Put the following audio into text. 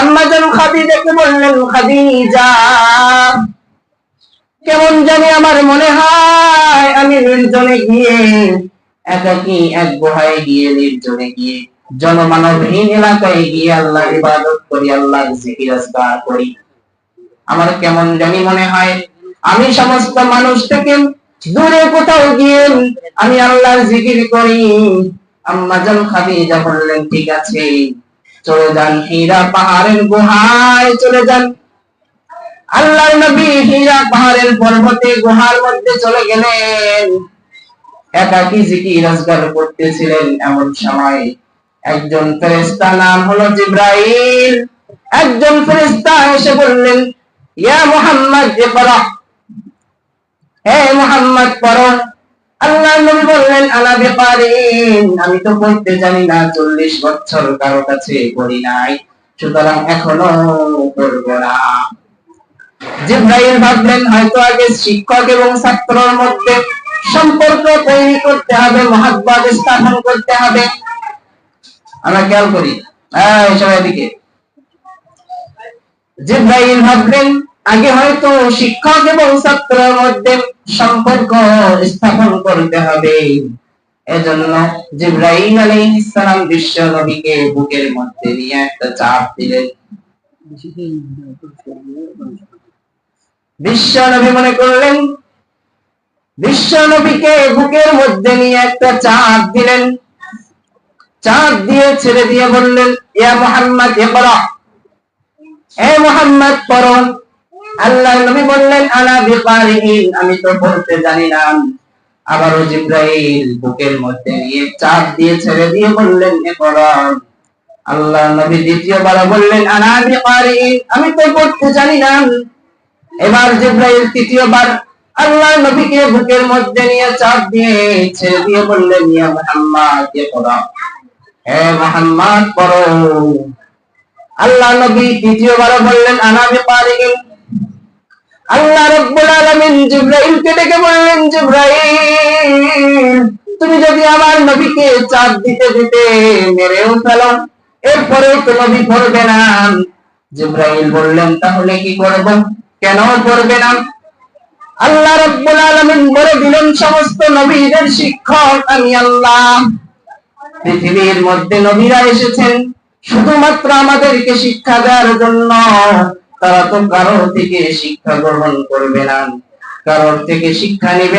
আম্মাজান কেমন জানি আমার মনে হয় আমি নির্জনে গিয়ে একাকি এক গুহায় গিয়ে নির্জনে গিয়ে জনমানবহীন এলাকায় গিয়ে আল্লাহ ইবাদত করি আল্লাহ করি। আমার কেমন জানি মনে হয় আমি সমস্ত মানুষ থেকে দূরে কোথাও গিয়ে আমি আল্লাহর জিকির করি। আম্মা জান খাদিজা বললেন, ঠিক আছে চলে যান হীরা পাহাড়ের গুহায়, চলে যান। আল্লাহর নবী হীরা পাহাড়ের পর্বতে, গুহার মধ্যে চলে গেলেন। একাকী জিকির আজগার করতেছিলেন এমন সময়। একজন ফেরেশতা নাম হলো জিব্রাইল। একজন ফেরেশতা এসে বললেন, ইয়া মুহাম্মদ ইকরা হে মুহাম্মদ, পড়ো। আমি তো পড়তে জানি না, চল্লিশ বছর কারও কাছে পড়ি নাই। সুতরাং এখনও পড়ব না। জিব্রাইল ভাবলেন, হয়তো আগে শিক্ষক এবং ছাত্রর মধ্যে সম্পর্ক তৈরি করতে হবে, মহাব্বত স্থাপন করতে হবে। আমরা খেয়াল করি। এই, সবাই দিকে জিব্রাইল ভাবলেন, আগে হয়তো শিক্ষক এবং ছাত্রের মধ্যে সম্পর্ক স্থাপন করতে হবে। এজন্য সালাম বিশ্ব নবীকে বুকের মধ্যে নিয়ে একটা চাপ দিলেন। বিশ্ব নবী মনে করলেন বিশ্ব নবীকে বুকের মধ্যে নিয়ে একটা চাপ দিলেন। চাপ দিয়ে ছেড়ে দিয়ে বললেন, ইয়া মুহাম্মদ ইকরা হে মুহাম্মদ, পড়ো। আল্লাহ নবী বললেন আনা বিকারিন আমি তো পড়তে জানি না। আবারও জিব্রাইল বুকের মধ্যে নিয়ে চাপ দিয়ে ছেড়ে দিয়ে বললেন ইকরা আল্লাহ নবী দ্বিতীয়বার বললেন, আনা বিকারিন, আমি তো পড়তে জানি না। এবার জিব্রাইল তৃতীয়বার আল্লাহ নবীকে বুকের মধ্যে নিয়ে চাপ দিয়ে ছেড়ে দিয়ে বললেন, ইয়া মুহাম্মদ ইকরা হে মুহাম্মদ, পড়ো। আল্লাহ নবী তৃতীয়বার বললেন আনামি পারিগিন আল্লাহ রব্বুল জিব্রাইলকে ডেকে বললেন, জিব্রাইল, তুমি যদি আমার নবীকে চাপ দিতে দিতে মেরেও ফেলো, এরপরে তো নবী করবে না। জিব্রাইল বললেন, তাহলে কি করব? কেন করবে না? আল্লাহ রব্বুল আলামিন বলে দিলেন, সমস্ত নবীদের শিক্ষক আমি আল্লাহ। পৃথিবীর মধ্যে নবীরা এসেছেন, শুধুমাত্র আমাদেরকে শিক্ষা দেওয়ার জন্য। তারা তো কারোর থেকে শিক্ষা গ্রহণ করবে না। কারোর থেকে শিক্ষা নেবে